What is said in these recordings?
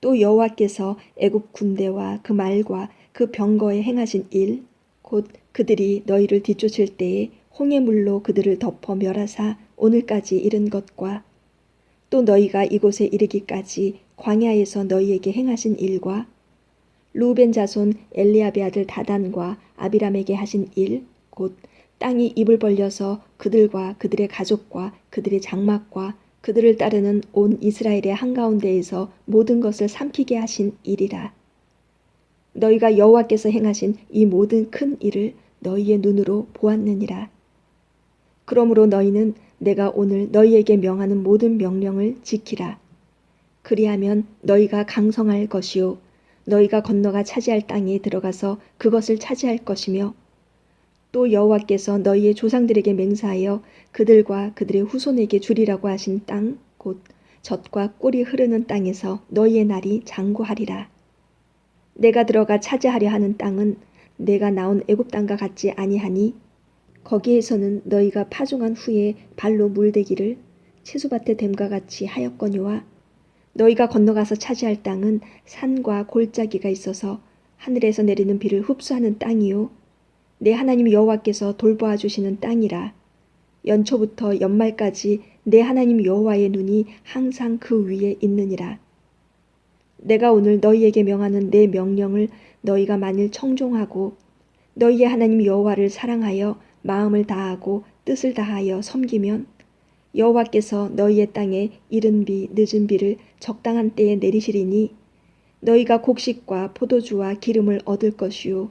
또 여호와께서 애굽 군대와 그 말과 그 병거에 행하신 일 곧 그들이 너희를 뒤쫓을 때에 홍해 물로 그들을 덮어 멸하사 오늘까지 이른 것과 또 너희가 이곳에 이르기까지 광야에서 너희에게 행하신 일과 루벤 자손 엘리압의 아들 다단과 아비람에게 하신 일 곧 땅이 입을 벌려서 그들과 그들의 가족과 그들의 장막과 그들을 따르는 온 이스라엘의 한가운데에서 모든 것을 삼키게 하신 일이라. 너희가 여호와께서 행하신 이 모든 큰 일을 너희의 눈으로 보았느니라. 그러므로 너희는 내가 오늘 너희에게 명하는 모든 명령을 지키라. 그리하면 너희가 강성할 것이요 너희가 건너가 차지할 땅에 들어가서 그것을 차지할 것이며 또 여호와께서 너희의 조상들에게 맹세하여 그들과 그들의 후손에게 주리라고 하신 땅 곧 젖과 꿀이 흐르는 땅에서 너희의 날이 장구하리라. 내가 들어가 차지하려 하는 땅은 내가 나온 애굽 땅과 같지 아니하니 거기에서는 너희가 파종한 후에 발로 물대기를 채소밭에 댐과 같이 하였거니와 너희가 건너가서 차지할 땅은 산과 골짜기가 있어서 하늘에서 내리는 비를 흡수하는 땅이요 내 하나님 여호와께서 돌보아 주시는 땅이라. 연초부터 연말까지 내 하나님 여호와의 눈이 항상 그 위에 있느니라. 내가 오늘 너희에게 명하는 내 명령을 너희가 만일 청종하고 너희의 하나님 여호와를 사랑하여 마음을 다하고 뜻을 다하여 섬기면 여호와께서 너희의 땅에 이른 비 늦은 비를 적당한 때에 내리시리니 너희가 곡식과 포도주와 기름을 얻을 것이요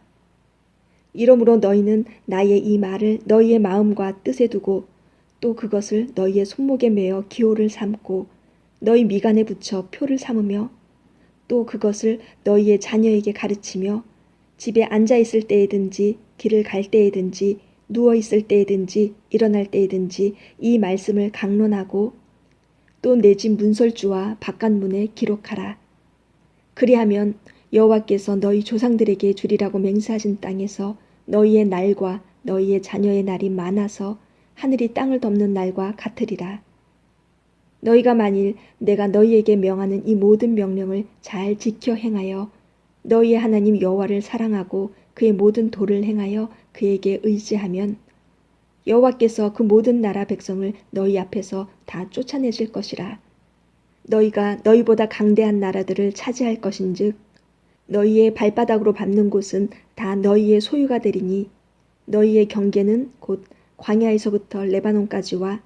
이러므로 너희는 나의 이 말을 너희의 마음과 뜻에 두고 또 그것을 너희의 손목에 매어 기호를 삼고 너희 미간에 붙여 표를 삼으며 또 그것을 너희의 자녀에게 가르치며 집에 앉아 있을 때에든지 길을 갈 때에든지 누워 있을 때에든지 일어날 때에든지 이 말씀을 강론하고 또 내 집 문설주와 바깥문에 기록하라. 그리하면 여호와께서 너희 조상들에게 주리라고 맹세하신 땅에서 너희의 날과 너희의 자녀의 날이 많아서 하늘이 땅을 덮는 날과 같으리라. 너희가 만일 내가 너희에게 명하는 이 모든 명령을 잘 지켜 행하여 너희의 하나님 여호와를 사랑하고 그의 모든 도를 행하여 그에게 의지하면 여호와께서 그 모든 나라 백성을 너희 앞에서 다 쫓아내실 것이라. 너희가 너희보다 강대한 나라들을 차지할 것인즉 너희의 발바닥으로 밟는 곳은 다 너희의 소유가 되리니 너희의 경계는 곧 광야에서부터 레바논까지와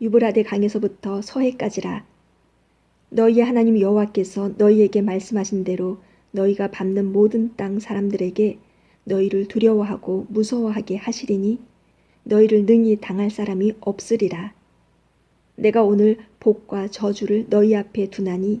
유브라데 강에서부터 서해까지라. 너희의 하나님 여호와께서 너희에게 말씀하신 대로 너희가 밟는 모든 땅 사람들에게 너희를 두려워하고 무서워하게 하시리니 너희를 능히 당할 사람이 없으리라. 내가 오늘 복과 저주를 너희 앞에 두나니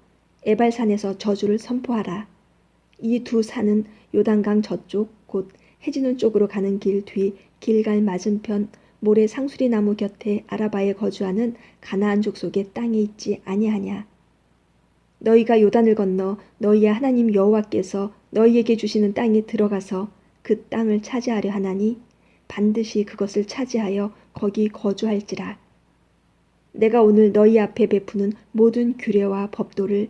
에발산에서 저주를 선포하라. 이 두 산은 요단강 저쪽 곧 해지는 쪽으로 가는 길 뒤 길갈 맞은편 모래 상수리 나무 곁에 아라바에 거주하는 가나안 족속의 땅에 있지 아니하냐. 너희가 요단을 건너 너희의 하나님 여호와께서 너희에게 주시는 땅에 들어가서 그 땅을 차지하려 하나니 반드시 그것을 차지하여 거기 거주할지라. 내가 오늘 너희 앞에 베푸는 모든 규례와 법도를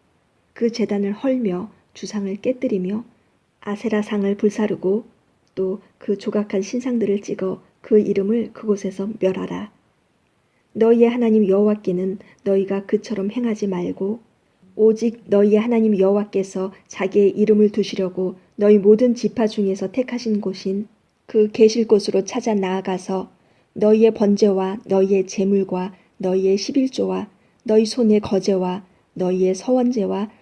그 재단을 헐며 주상을 깨뜨리며 아세라 상을 불사르고 또 그 조각한 신상들을 찍어 그 이름을 그곳에서 멸하라. 너희의 하나님 여호와께는 너희가 그처럼 행하지 말고 오직 너희의 하나님 여호와께서 자기의 이름을 두시려고 너희 모든 지파 중에서 택하신 곳인 그 계실 곳으로 찾아 나아가서 너희의 번제와 너희의 제물과 너희의 십일조와 너희 손의 거제와 너희의 서원제와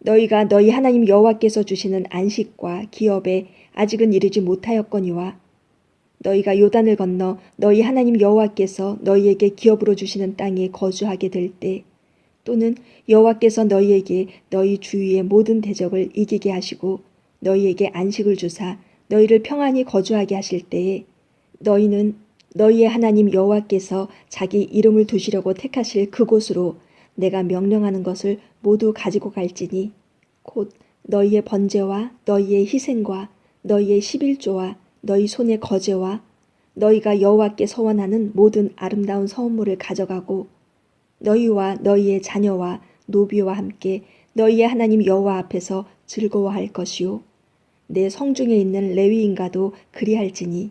너희가 너희 하나님 여호와께서 주시는 안식과 기업에 아직은 이르지 못하였거니와 너희가 요단을 건너 너희 하나님 여호와께서 너희에게 기업으로 주시는 땅에 거주하게 될 때 또는 여호와께서 너희에게 너희 주위의 모든 대적을 이기게 하시고 너희에게 안식을 주사 너희를 평안히 거주하게 하실 때에 너희는 너희의 하나님 여호와께서 자기 이름을 두시려고 택하실 그곳으로 내가 명령하는 것을 모두 가지고 갈지니 곧 너희의 번제와 너희의 희생과 너희의 십일조와 너희 손의 거제와 너희가 여호와께 서원하는 모든 아름다운 서원물을 가져가고 너희와 너희의 자녀와 노비와 함께 너희의 하나님 여호와 앞에서 즐거워할 것이요. 내 성중에 있는 레위인과도 그리할지니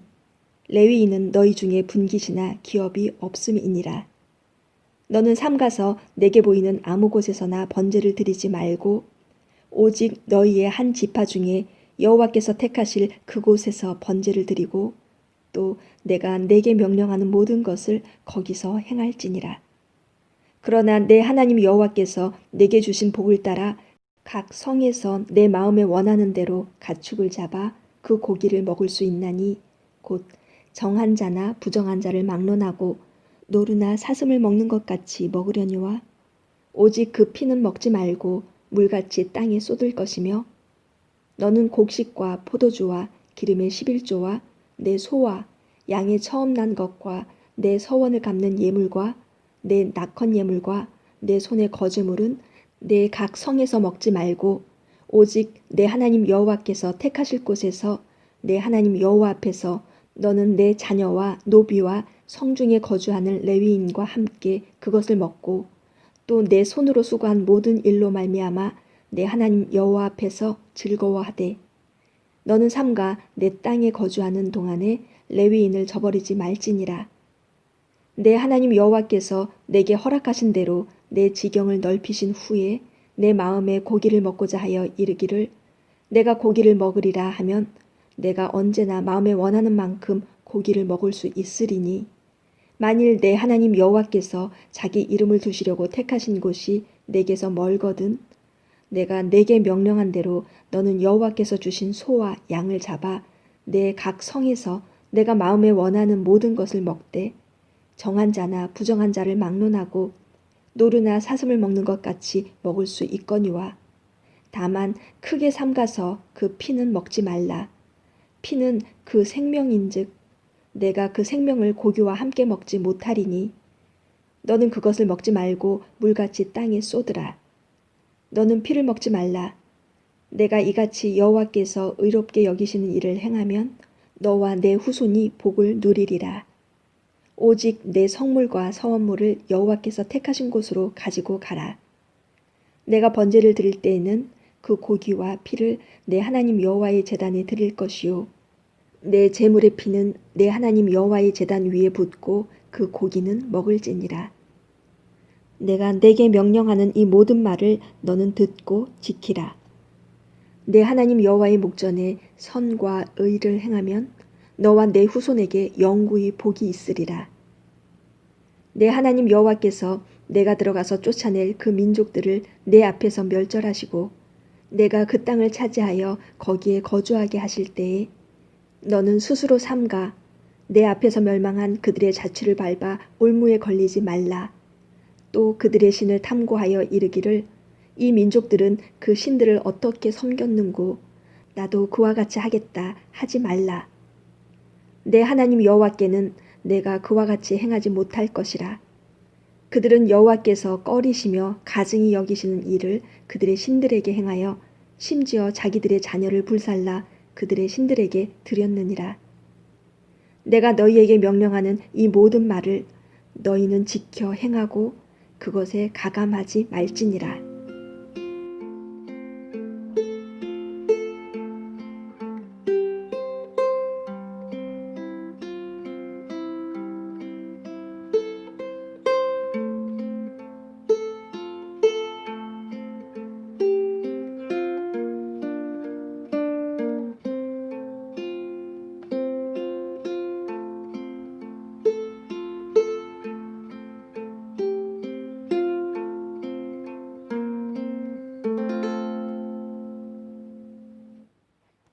레위인은 너희 중에 분깃이나 기업이 없음이니라 너는 삼가서 내게 보이는 아무 곳에서나 번제를 드리지 말고 오직 너희의 한 지파 중에 여호와께서 택하실 그곳에서 번제를 드리고 또 내가 내게 명령하는 모든 것을 거기서 행할지니라. 그러나 내 하나님 여호와께서 내게 주신 복을 따라 각 성에서 내 마음에 원하는 대로 가축을 잡아 그 고기를 먹을 수 있나니 곧 정한 자나 부정한 자를 막론하고 노루나 사슴을 먹는 것 같이 먹으려니와 오직 그 피는 먹지 말고 물같이 땅에 쏟을 것이며 너는 곡식과 포도주와 기름의 십일조와 내 소와 양의 처음 난 것과 내 서원을 갚는 예물과 내 낙헌 예물과 내 손의 거제물은 내 각 성에서 먹지 말고 오직 내 하나님 여호와께서 택하실 곳에서 내 하나님 여호와 앞에서 너는 내 자녀와 노비와 성중에 거주하는 레위인과 함께 그것을 먹고 또 내 손으로 수고한 모든 일로 말미암아 내 하나님 여호와 앞에서 즐거워하되 너는 삼가 내 땅에 거주하는 동안에 레위인을 저버리지 말지니라. 내 하나님 여호와께서 내게 허락하신 대로 내 지경을 넓히신 후에 내 마음에 고기를 먹고자 하여 이르기를 내가 고기를 먹으리라 하면 내가 언제나 마음에 원하는 만큼 고기를 먹을 수 있으리니 만일 내 하나님 여호와께서 자기 이름을 두시려고 택하신 곳이 내게서 멀거든 내가 내게 명령한 대로 너는 여호와께서 주신 소와 양을 잡아 내 각 성에서 내가 마음에 원하는 모든 것을 먹되 정한 자나 부정한 자를 막론하고 노루나 사슴을 먹는 것 같이 먹을 수 있거니와 다만 크게 삼가서 그 피는 먹지 말라. 피는 그 생명인즉 내가 그 생명을 고기와 함께 먹지 못하리니 너는 그것을 먹지 말고 물같이 땅에 쏟으라 너는 피를 먹지 말라. 내가 이같이 여호와께서 의롭게 여기시는 일을 행하면 너와 내 후손이 복을 누리리라. 오직 내 성물과 서원물을 여호와께서 택하신 곳으로 가지고 가라. 내가 번제를 드릴 때에는 그 고기와 피를 내 하나님 여호와의 제단에 드릴 것이요 내 제물의 피는 내 하나님 여호와의 제단 위에 붓고 그 고기는 먹을지니라. 내가 내게 명령하는 이 모든 말을 너는 듣고 지키라. 내 하나님 여호와의 목전에 선과 의를 행하면 너와 내 후손에게 영구히 복이 있으리라. 내 하나님 여호와께서 내가 들어가서 쫓아낼 그 민족들을 내 앞에서 멸절하시고 내가 그 땅을 차지하여 거기에 거주하게 하실 때에 너는 스스로 삼가 내 앞에서 멸망한 그들의 자취를 밟아 올무에 걸리지 말라. 또 그들의 신을 탐구하여 이르기를 이 민족들은 그 신들을 어떻게 섬겼는고 나도 그와 같이 하겠다 하지 말라. 내 하나님 여호와께는 내가 그와 같이 행하지 못할 것이라. 그들은 여호와께서 꺼리시며 가증히 여기시는 일을 그들의 신들에게 행하여 심지어 자기들의 자녀를 불살라 그들의 신들에게 드렸느니라. 내가 너희에게 명령하는 이 모든 말을 너희는 지켜 행하고 그것에 가감하지 말지니라.